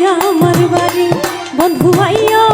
আমার বাড়ি। বন্ধু আইয়া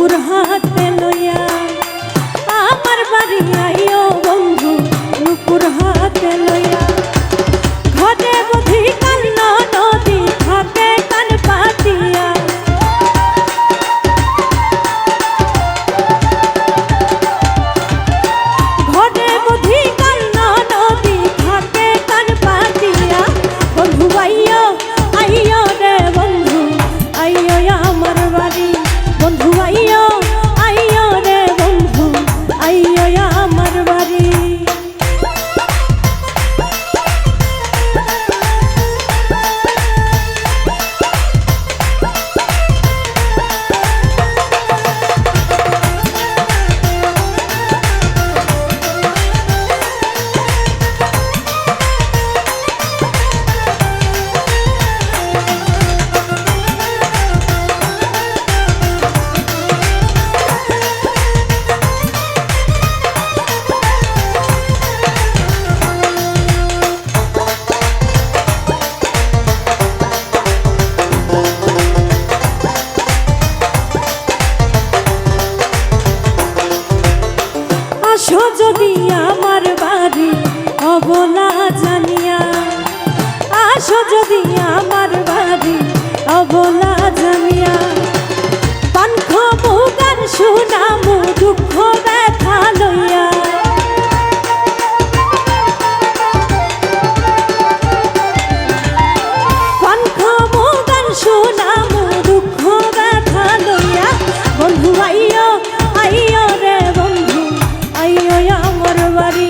put a যদি আমার ভাবি অবলা জামিয়া পান খাব, গান শুনামু দুঃখ ব্যথা লইয়া। পান খাব, গান শুনামু দুঃখ ব্যথা লইয়া। বন্ধু, আইয় আইয় রে বন্ধু, আইয় আমার বাড়ি।